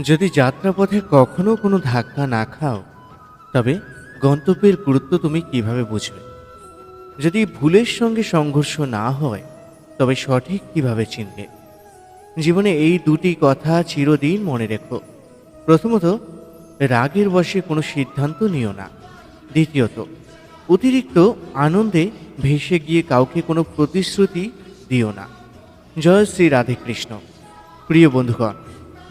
যদি যাত্রাপথে কখনো কোনো ধাক্কা না খাও, তবে গন্তব্যের গুরুত্ব তুমি কীভাবে বুঝবে? যদি ভুলের সঙ্গে সংঘর্ষ না হয়, তবে সঠিক কীভাবে চিনবে? জীবনে এই দুটি কথা চিরদিন মনে রেখো। প্রথমত, রাগের বশে কোনো সিদ্ধান্ত নিও না। দ্বিতীয়ত, অতিরিক্ত আনন্দে ভেসে গিয়ে কাউকে কোনো প্রতিশ্রুতি দিও না। জয় শ্রী রাধেকৃষ্ণ। প্রিয় বন্ধুগণ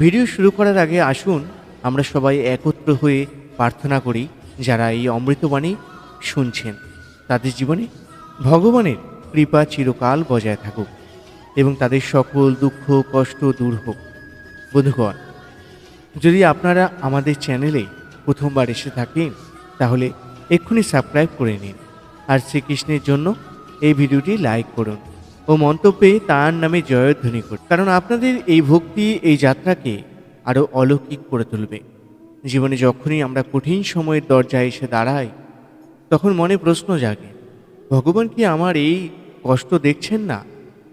ভিডিও শুরু করার আগে আসুন, আমরা সবাই একত্র হয়ে প্রার্থনা করি, যারা এই অমৃতবাণী শুনছেন। তাদের জীবনে ভগবানের কৃপা চিরকাল বজায় থাকুক এবং তাদের সকল দুঃখ, কষ্ট দূর হোক। বন্ধুগণ, যদি আপনারা আমাদের চ্যানেলে প্রথমবার এসে থাকেন, তাহলে এক্ষুনি সাবস্ক্রাইব করে নিন। আর শ্রীকৃষ্ণের জন্য এই ভিডিওটি লাইক করুন। ও মন্তব্যে তার নামে জয়ধ্বনি করুন কারণ আপনাদের এই ভক্তি, এই যাত্রাকে আরও অলৌকিক করে তুলবে। জীবনে যখনই আমরা কঠিন সময়ের দরজায় এসে দাঁড়াই, তখন মনে প্রশ্ন জাগে, ভগবান কি আমার এই কষ্ট দেখছেন না?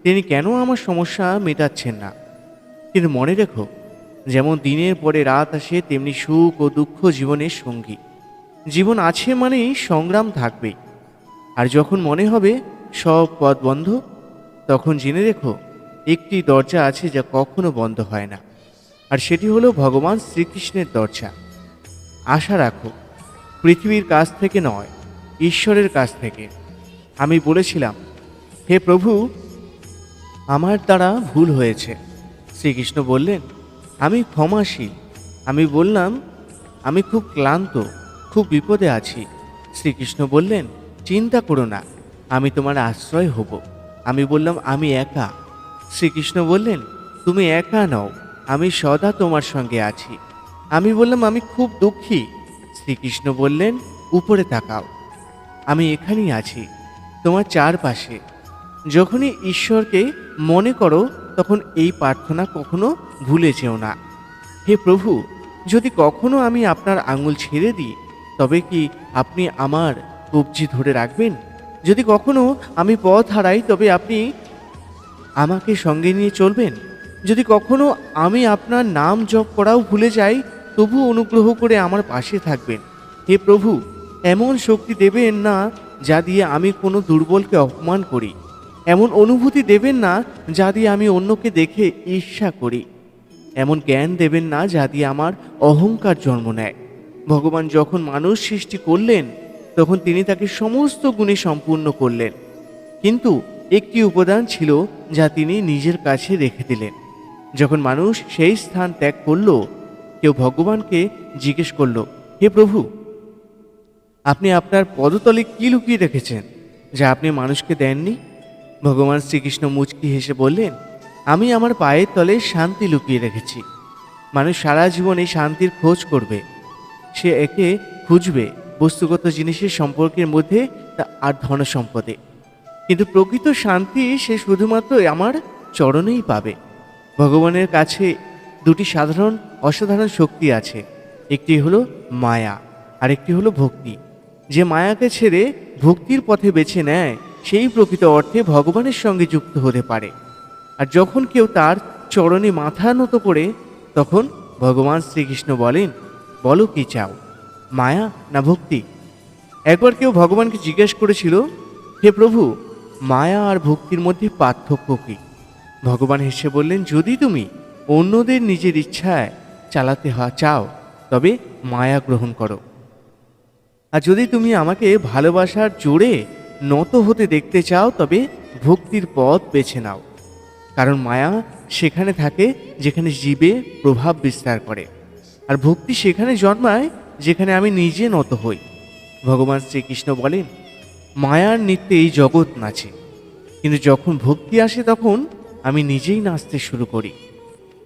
তিনি কেন আমার সমস্যা মেটাচ্ছেন না? কিন্তু মনে রেখো, যেমন দিনের পরে রাত আসে, তেমনি সুখ ও দুঃখ জীবনের সঙ্গী। জীবন আছে মানেই সংগ্রাম থাকবে। আর যখন মনে হবে সব পথ বন্ধ তখন জেনে রেখো, একটি দরজা আছে যা কখনো বন্ধ হয় না। আর সেটি হলো ভগবান শ্রীকৃষ্ণের দরজা। আশা রাখো, পৃথিবীর কাছ থেকে নয়, ঈশ্বরের কাছ থেকে। আমি বলেছিলাম, হে প্রভু, আমার দ্বারা ভুল হয়েছে। শ্রীকৃষ্ণ বললেন, আমি ক্ষমাশীল। আমি বললাম, আমি খুব ক্লান্ত, খুব বিপদে আছি। শ্রীকৃষ্ণ বললেন, চিন্তা করো না, আমি তোমার আশ্রয় হব। আমি বললাম, আমি একা। শ্রীকৃষ্ণ বললেন, তুমি একা নও, আমি সদা তোমার সঙ্গে আছি। আমি বললাম, আমি খুব দুঃখী। শ্রীকৃষ্ণ বললেন, উপরে তাকাও, আমি এখানেই আছি, তোমার চারপাশে। যখনই ঈশ্বরকে মনে করো, তখন এই প্রার্থনা কখনো ভুলে যেও না। হে প্রভু, যদি কখনো আমি আপনার আঙুল ছেড়ে দিই, তবে কি আপনি আমার কবজি ধরে রাখবেন? যদি কখনো আমি পথ হারাই, তবে আপনি আমাকে সঙ্গে নিয়ে চলবেন। যদি কখনো আমি আপনার নাম জপ করাও ভুলে যাই তবু অনুগ্রহ করে আমার পাশে থাকবেন। হে প্রভু, এমন শক্তি দেবেন না, যা দিয়ে আমি কোনো দুর্বলকে অপমান করি। এমন অনুভূতি দেবেন না, যা দিয়ে আমি অন্যকে দেখে ঈর্ষা করি। এমন জ্ঞান দেবেন না, যা দিয়ে আমার অহংকার জন্ম নেয়। ভগবান যখন মানুষ সৃষ্টি করলেন তখন তিনি তাকে সমস্ত গুণে সম্পূর্ণ করলেন। কিন্তু একটি উপাদান ছিল যা তিনি নিজের কাছে রেখে দিলেন। যখন মানুষ সেই স্থান ত্যাগ করল, কেউ ভগবানকে জিজ্ঞেস করল, হে প্রভু, আপনি আপনার পদতলে কি লুকিয়ে রেখেছেন, যা আপনি মানুষকে দেননি? ভগবান শ্রীকৃষ্ণ মুচকি হেসে বললেন, আমি আমার পায়ের তলে শান্তি লুকিয়ে রেখেছি। মানুষ সারা জীবন এই শান্তির খোঁজ করবে। সে একে খুঁজবে বস্তুগত জিনিসের সম্পর্কের মধ্যে তা- আর ধন সম্পদে। কিন্তু প্রকৃত শান্তি সে শুধুমাত্র আমার চরণেই পাবে। ভগবানের কাছে দুটি সাধারণ, অসাধারণ শক্তি আছে। একটি হলো মায়া আর একটি হলো ভক্তি। যে মায়াকে ছেড়ে ভক্তির পথে বেছে নেয়, সেই প্রকৃত অর্থে ভগবানের সঙ্গে যুক্ত হতে পারে। আর যখন কেউ তার চরণে মাথা নত করে, তখন ভগবান শ্রীকৃষ্ণ বলেন, বলো কি চাও? মায়া না ভক্তি? একবার কেউ ভগবানকে জিজ্ঞেস করেছিল, হে প্রভু, মায়া আর ভক্তির মধ্যে পার্থক্য কী? ভগবান হেসে বললেন, যদি তুমি অন্যদের নিজের ইচ্ছায় চালাতে হা, চাও, তবে মায়া গ্রহণ করো। আর যদি তুমি আমাকে ভালোবাসার জোরে নত হতে দেখতে চাও, তবে ভক্তির পথ বেছে নাও। কারণ মায়া সেখানে থাকে যেখানে জীবে প্রভাব বিস্তার করে। আর ভক্তি সেখানে জন্মায় যেখানে আমি নিজে নত হই। ভগবান শ্রীকৃষ্ণ বলেন, মায়ার নৃত্যে এই জগৎ নাচে। কিন্তু যখন ভক্তি আসে তখন আমি নিজেই নাচতে শুরু করি।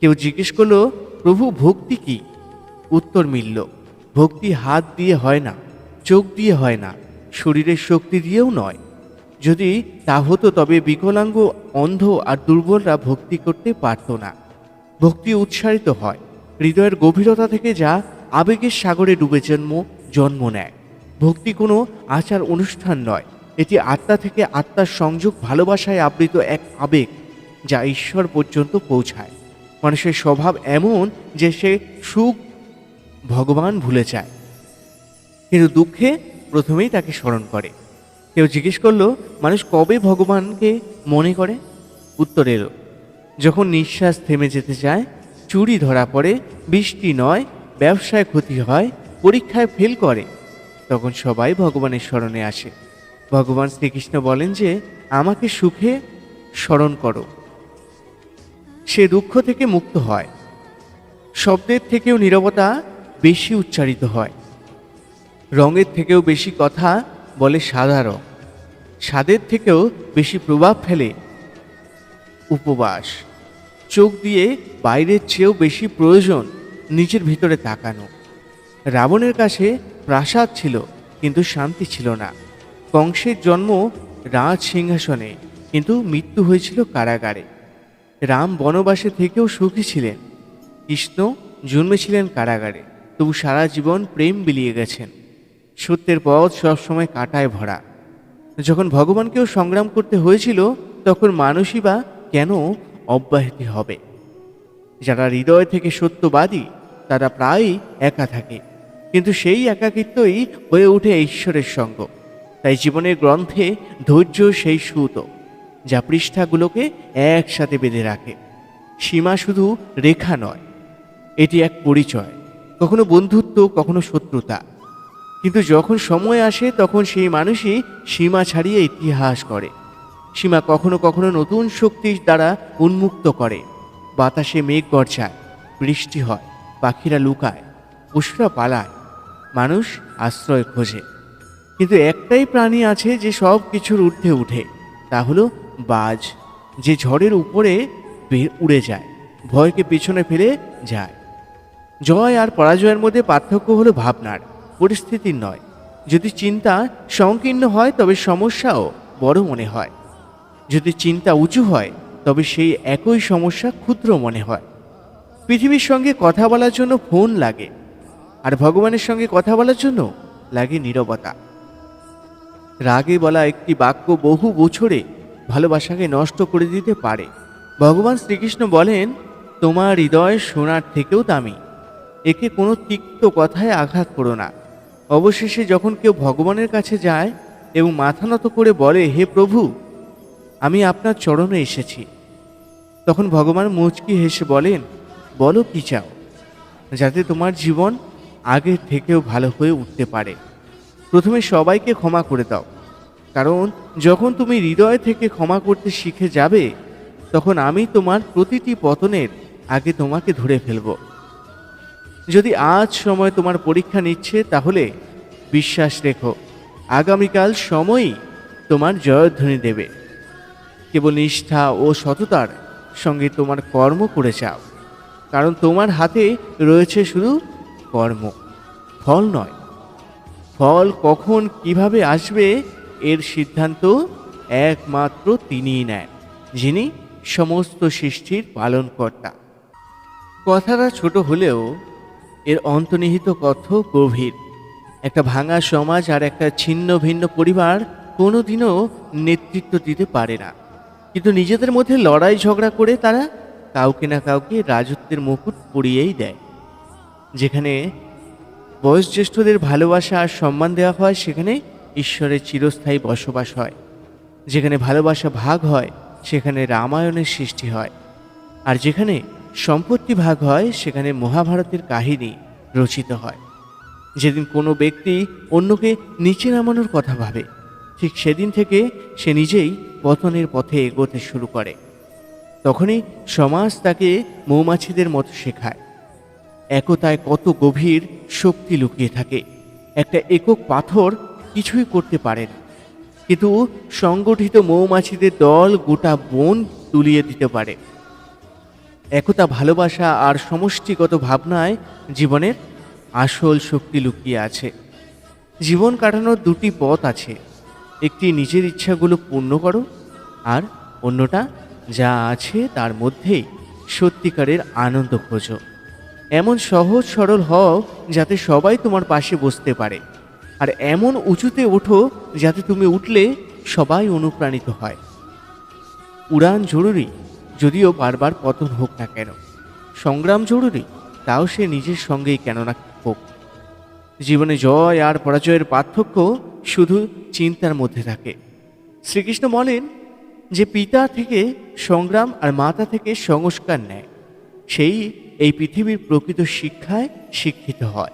কেউ জিজ্ঞেস করল, প্রভু, ভক্তি কি? উত্তর মিলল, ভক্তি হাত দিয়ে হয় না, চোখ দিয়ে হয় না, শরীরের শক্তি দিয়েও নয়। যদি তা হতো তবে বিকলাঙ্গ, অন্ধ আর দুর্বলরা ভক্তি করতে পারত না। ভক্তি উৎসাহিত হয়, হৃদয়ের গভীরতা থেকে যা আবেগের সাগরে ডুবে জন্ম জন্ম নেয়। ভক্তি কোনো আচার অনুষ্ঠান নয়। এটি আত্মা থেকে আত্মার সংযোগ ভালোবাসায় আবৃত এক আবেগ যা ঈশ্বর পর্যন্ত পৌঁছায়। মানুষের স্বভাব এমন যে সে সুখ ভগবান ভুলে যায়। কিন্তু দুঃখে প্রথমেই তাকে স্মরণ করে। কেউ জিজ্ঞেস করল, মানুষ কবে ভগবানকে মনে করে? উত্তর এলো, যখন নিঃশ্বাস থেমে যেতে চায়, চুরি ধরা পড়ে, বৃষ্টি নয় ব্যবসায় ক্ষতি হয়, পরীক্ষায় ফেল করে, তখন সবাই ভগবানের স্মরণে আসে। ভগবান শ্রীকৃষ্ণ বলেন যে, আমাকে সুখে স্মরণ করো। সে দুঃখ থেকে মুক্ত হয়। শব্দের থেকেও নীরবতা বেশি উচ্চারিত হয়। রঙের থেকেও বেশি কথা বলে সাদা রং। স্বাদের থেকেও বেশি প্রভাব ফেলে উপবাস। চোখ দিয়ে বাইরের চেয়েও বেশি প্রয়োজন নিজের ভিতরে তাকানো। রাবণের কাছে প্রাসাদ ছিল, কিন্তু শান্তি ছিল না। কংসের জন্ম রাজ সিংহাসনে, কিন্তু মৃত্যু হয়েছিল কারাগারে। রাম বনবাসে থেকেও সুখী ছিলেন। কৃষ্ণ জন্মেছিলেন কারাগারে, তবু সারা জীবন প্রেম বিলিয়ে গেছেন। সত্যের পথ সবসময় কাটায় ভরা। যখন ভগবানকেও সংগ্রাম করতে হয়েছিল, তখন মানুষই বা কেন অব্যাহতি হবে? যারা হৃদয় থেকে সত্যবাদী তারা প্রায়ই একা থাকে। কিন্তু সেই একাকিত্বই হয়ে ওঠে ঈশ্বরের সঙ্গ। তাই জীবনের গ্রন্থে ধৈর্য সেই সুত, যা পৃষ্ঠাগুলোকে একসাথে বেঁধে রাখে। সীমা শুধু রেখা নয়, এটি এক পরিচয়, কখনো বন্ধুত্ব, কখনো শত্রুতা। কিন্তু যখন সময় আসে, তখন সেই মানুষই সীমা ছাড়িয়ে ইতিহাস করে। সীমা কখনো কখনো নতুন শক্তির দ্বারা উন্মুক্ত করে। বাতাসে মেঘ গর্জায়, বৃষ্টি হয়। পাখিরা লুকায় পশুরা পালায়, মানুষ আশ্রয় খোঁজে। কিন্তু একটাই প্রাণী আছে যে সব কিছুর ঊর্ধ্বে উঠে, তা হলো বাজ। যে ঝড়ের উপরে উড়ে যায়, ভয়কে পিছনে ফেলে যায়। জয় আর পরাজয়ের মধ্যে পার্থক্য হলো ভাবনার, পরিস্থিতির নয়। যদি চিন্তা সংকীর্ণ হয়, তবে সমস্যাও বড় মনে হয়। যদি চিন্তা উঁচু হয়, তবে সেই একই সমস্যা ক্ষুদ্র মনে হয়। পৃথিবীর সঙ্গে কথা বলার জন্য ফোন লাগে, আর ভগবানের সঙ্গে কথা বলার জন্য লাগে নীরবতা। রাগে বলা একটি বাক্য বহু বছরে ভালোবাসাকে নষ্ট করে দিতে পারে। ভগবান শ্রীকৃষ্ণ বলেন, তোমার হৃদয় সোনার থেকেও দামি। একে কোনো তিক্ত কথায় আঘাত করো না। অবশেষে যখন কেউ ভগবানের কাছে যায় এবং মাথা নত করে বলে, হে প্রভু, আমি আপনার চরণে এসেছি। তখন ভগবান মুচকি হেসে বলেন বলো কি চাও, যাতে তোমার জীবন আগের থেকেও ভালো হয়ে উঠতে পারে। প্রথমে সবাইকে ক্ষমা করে দাও, কারণ যখন তুমি হৃদয় থেকে ক্ষমা করতে শিখে যাবে, তখন আমি তোমার প্রতিটি পতনের আগে তোমাকে ধরে ফেলব। যদি আজ সময় তোমার পরীক্ষা নিচ্ছে, তাহলে বিশ্বাস রেখো, আগামীকাল সময়ই তোমার জয়ধ্বনি দেবে। কেবল নিষ্ঠা ও সততার সঙ্গে তোমার কর্ম করে যাও। কারণ তোমার হাতে রয়েছে শুধু কর্ম। ফল নয়। ফল কখন কীভাবে আসবে এর সিদ্ধান্ত একমাত্র তিনিই নেন, যিনি সমস্ত সৃষ্টির পালনকর্তা। কথাটা ছোট হলেও এর অন্তর্নিহিত কথ গভীর। একটা ভাঙা সমাজ আর একটা ছিন্ন ভিন্ন পরিবার কোনোদিনও নেতৃত্ব দিতে পারে না। কিন্তু নিজেদের মধ্যে লড়াই ঝগড়া করে তারা কাউকে না কাউকে রাজত্বের মুকুট পরিয়েই দেয়। যেখানে বয়োজ্যেষ্ঠদের ভালোবাসা আর সম্মান দেওয়া হয়, সেখানে ঈশ্বরের চিরস্থায়ী বসবাস হয়। যেখানে ভালোবাসা ভাগ হয়, সেখানে রামায়ণের সৃষ্টি হয়। আর যেখানে সম্পত্তি ভাগ হয়, সেখানে মহাভারতের কাহিনী রচিত হয়। যেদিন কোনো ব্যক্তি অন্যকে নিচে নামানোর কথা ভাবে, ঠিক সেদিন থেকে সে নিজেই পতনের পথে এগোতে শুরু করে। তখনই সমাজ তাকে মৌমাছিদের মতো শেখায়। একতায় কত গভীর শক্তি লুকিয়ে থাকে। একটা একক পাথর কিছুই করতে পারে না। কিন্তু সংগঠিত মৌমাছিদের দল গোটা বন তুলিয়ে দিতে পারে। একতা ভালোবাসা আর সমষ্টিগত ভাবনায় জীবনের আসল শক্তি লুকিয়ে আছে। জীবন কাটানোর দুটি পথ আছে। একটি নিজের ইচ্ছাগুলো পূর্ণ করো আর অন্যটা যা আছে তার মধ্যেই সত্যিকারের আনন্দ খোঁজো। এমন সহজ সরল হও যাতে সবাই তোমার পাশে বসতে পারে। আর এমন উঁচুতে ওঠো যাতে তুমি উঠলে সবাই অনুপ্রাণিত হয়। উড়ান জরুরি, যদিও বারবার পতন হোক না কেন। সংগ্রাম জরুরি, তাও সে নিজের সঙ্গেই কেননা হোক। জীবনে জয় আর পরাজয়ের পার্থক্য শুধু চিন্তার মধ্যে থাকে। শ্রীকৃষ্ণ বলেন যে পিতা থেকে সংগ্রাম আর মাতা থেকে সংস্কার নেয়, সেই এই পৃথিবীর প্রকৃত শিক্ষায় শিক্ষিত হয়।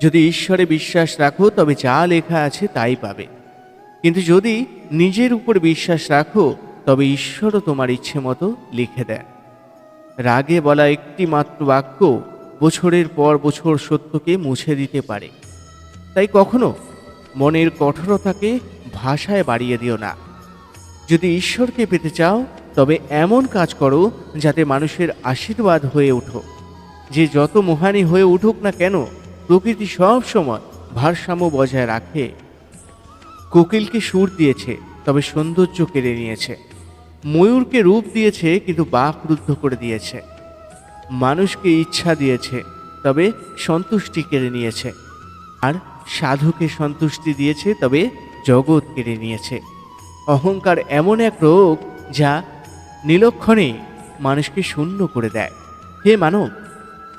যদি ঈশ্বরে বিশ্বাস রাখো, তবে যা লেখা আছে তাই পাবে। কিন্তু যদি নিজের উপর বিশ্বাস রাখো, তবে ঈশ্বরও তোমার ইচ্ছে মতো লিখে দেন। রাগে বলা একটি মাত্র বাক্য বছরের পর বছর সত্যকে মুছে দিতে পারে। তাই কখনো মনের কঠোরতাকে ভাষায় বাড়িয়ে দিও না। যদি ঈশ্বরকে পেতে চাও, তবে এমন কাজ করো যাতে মানুষের আশীর্বাদ হয়ে ওঠো যে যত মহানি হয়ে উঠুক না কেন, প্রকৃতি সব সময় ভারসাম্য বজায় রাখে। কোকিলকে সুর দিয়েছে, তবে সৌন্দর্য কেড়ে নিয়েছে। ময়ূরকে রূপ দিয়েছে, কিন্তু বাক রুদ্ধ করে দিয়েছে। মানুষকে ইচ্ছা দিয়েছে, তবে সন্তুষ্টি কেড়ে নিয়েছে। আর সাধুকে সন্তুষ্টি দিয়েছে, তবে জগৎ কেড়ে নিয়েছে। অহংকার এমন এক রোগ যা নিলক্ষণে মানুষকে শূন্য করে দেয়। হে মানব,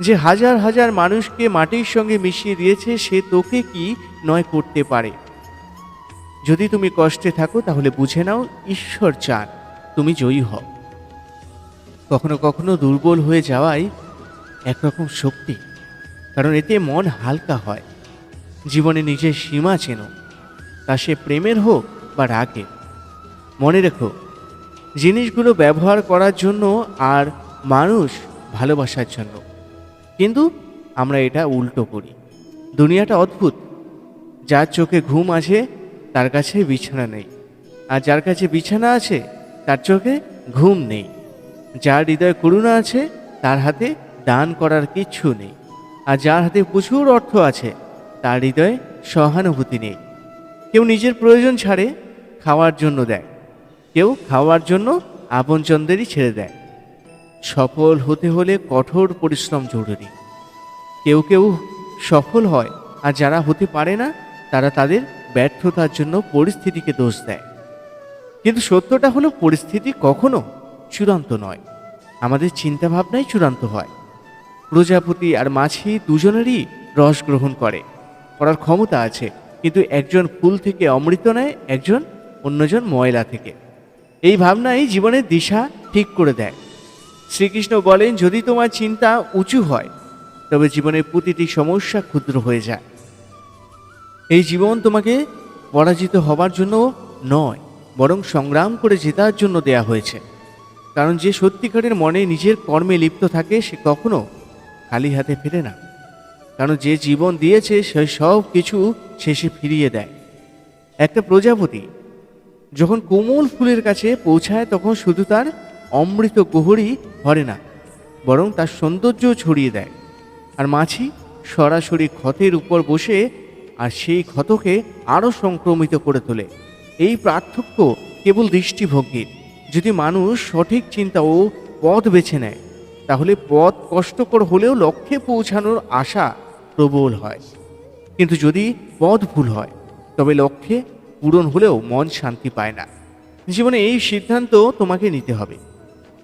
যে হাজার হাজার মানুষকে মাটির সঙ্গে মিশিয়ে দিয়েছে, সে তোকে কি নয় করতে পারে? যদি তুমি কষ্টে থাকো, তাহলে বুঝে নাও, ঈশ্বর চান, তুমি জয়ী হও। কখনো কখনো দুর্বল হয়ে যাওয়াই একরকম শক্তি, কারণ এতে মন হালকা হয়। জীবনে নিজের সীমা চেনো, তা সে প্রেমের হোক বা রাগের। মনে রেখো, জিনিসগুলো ব্যবহার করার জন্য আর মানুষ ভালোবাসার জন্য। কিন্তু আমরা এটা উল্টো করি। দুনিয়াটা অদ্ভুত। যার চোখে ঘুম আছে, তার কাছে বিছানা নেই। আর যার কাছে বিছানা আছে, তার চোখে ঘুম নেই। যার হৃদয়ে করুণা আছে, তার হাতে দান করার কিচ্ছু নেই। আর যার হাতে প্রচুর অর্থ আছে, তার হৃদয়ে সহানুভূতি নেই। কেউ নিজের প্রয়োজন ছাড়ে, খাওয়ার জন্য দেয়। কেউ খাওয়ার জন্য আপনজনদেরই ছেড়ে দেয়। সফল হতে হলে কঠোর পরিশ্রম জরুরি। কেউ কেউ সফল হয়, আর যারা হতে পারে না, তারা তাদের ব্যর্থতার জন্য পরিস্থিতিকে দোষ দেয়। কিন্তু সত্যটা হলো, পরিস্থিতি কখনো চূড়ান্ত নয়। আমাদের চিন্তাভাবনাই চূড়ান্ত হয়। প্রজাপতি আর মাছি দুজনেরই রস গ্রহণ করে, করার ক্ষমতা আছে। কিন্তু একজন ফুল থেকে অমৃত নেয়, একজন অন্যজন ময়লা থেকে। এই ভাবনাই জীবনের দিশা ঠিক করে দেয়। শ্রীকৃষ্ণ বলেন, যদি তোমার চিন্তা উঁচু হয়, তবে জীবনের প্রতিটি সমস্যা ক্ষুদ্র হয়ে যায়। এই জীবন তোমাকে পরাজিত হবার জন্য নয়, বরং সংগ্রাম করে জেতার জন্য দেয়া হয়েছে। কারণ যে সত্যিকারের মনে নিজের কর্মে লিপ্ত থাকে, সে কখনো খালি হাতে ফেরে না। কারণ যে জীবন দিয়েছে, সে সব কিছু শেষে ফিরিয়ে দেয়। একটা প্রজাপতি যখন কোমল ফুলের কাছে পৌঁছায় তখন শুধু তার অমৃত গোহরই ভরে না, বরং তার সৌন্দর্য ছড়িয়ে দেয়। আর মাছি সরাসরি ক্ষতের উপর বসে আর সেই ক্ষতকে আরও সংক্রমিত করে তোলে। এই পার্থক্য কেবল দৃষ্টিভঙ্গির। যদি মানুষ সঠিক চিন্তা ও পথ বেছে নেয়, তাহলে পথ কষ্টকর হলেও লক্ষ্যে পৌঁছানোর আশা প্রবল হয়। কিন্তু যদি পথ ভুল হয়, তবে লক্ষ্যে পূরণ হলেও মন শান্তি পায় না। জীবনে এই সিদ্ধান্ত তোমাকে নিতে হবে।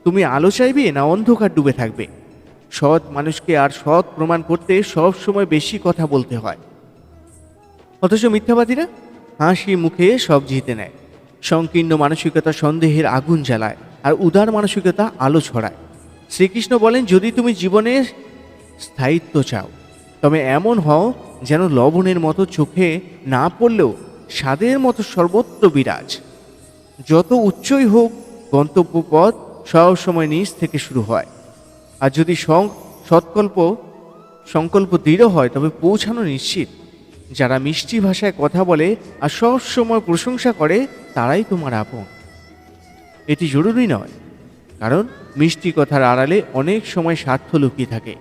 তুমি আলো চাইবে না অন্ধকার ডুবে থাকবে। সৎ মানুষকে আর সৎ প্রমাণ করতে সব সময় বেশি কথা বলতে হয়। অথচ মিথ্যাবাদীরা হাসি মুখে সব জিতে নেয়। সংকীর্ণ মানসিকতা সন্দেহের আগুন জ্বালায় আর উদার মানসিকতা আলো ছড়ায়। শ্রীকৃষ্ণ বলেন, যদি তুমি জীবনে স্থায়িত্ব চাও, তবে এমন হও যেন লবণের মতো চোখে না পড়লেও স্বাদের মতো সর্বত্র বিরাজ। যত উচ্চই হোক গন্তব্য পথ সব সময় নিচ থেকে শুরু হয়। আর যদি সৎকল্প, সংকল্প দৃঢ় হয়, তবে পৌঁছানো নিশ্চিত। যারা মিষ্টি ভাষায় কথা বলে আর সব সময় প্রশংসা করে, তারাই তোমার আপন। এটি জরুরি নয়, কারণ মিষ্টি কথার আড়ালে অনেক সময় স্বার্থ লুকিয়ে থাকে।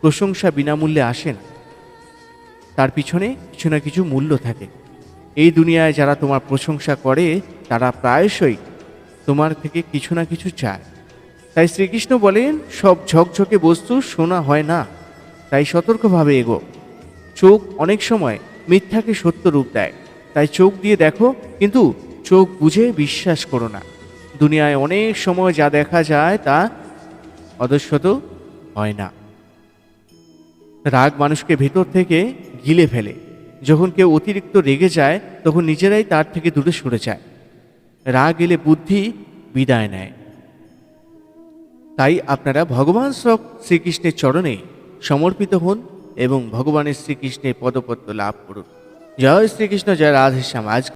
প্রশংসা বিনামূল্যে আসে না। তার পিছনে কিছু না কিছু মূল্য থাকে। এই দুনিয়ায় যারা তোমার প্রশংসা করে, তারা প্রায়শই তোমার থেকে কিছু না কিছু চায়। তাই শ্রীকৃষ্ণ বলেন, সব ঝকঝকে বস্তু শোনা হয় না। তাই সতর্কভাবে এগো। চোখ অনেক সময় মিথ্যাকে সত্য রূপ দেয়। তাই চোখ দিয়ে দেখো, কিন্তু চোখ বুঝে বিশ্বাস করো না। দুনিয়ায় অনেক সময় যা দেখা যায়, তা অদস্যত হয় না। রাগ মানুষকে ভেতর থেকে গিলে ফেলে। যখন কেউ অতিরিক্ত রেগে যায়, তখন নিজেরাই তার থেকে দূরে সরে যায়। রাগ এলে বুদ্ধি বিদায় নেয়। তাই আপনারা ভগবান শ্রক শ্রীকৃষ্ণের চরণে সমর্পিত হন এবং ভগবানের শ্রীকৃষ্ণের পদপত্র লাভ করুন। জয় শ্রীকৃষ্ণ, জয় রাধেশ্যাম আজ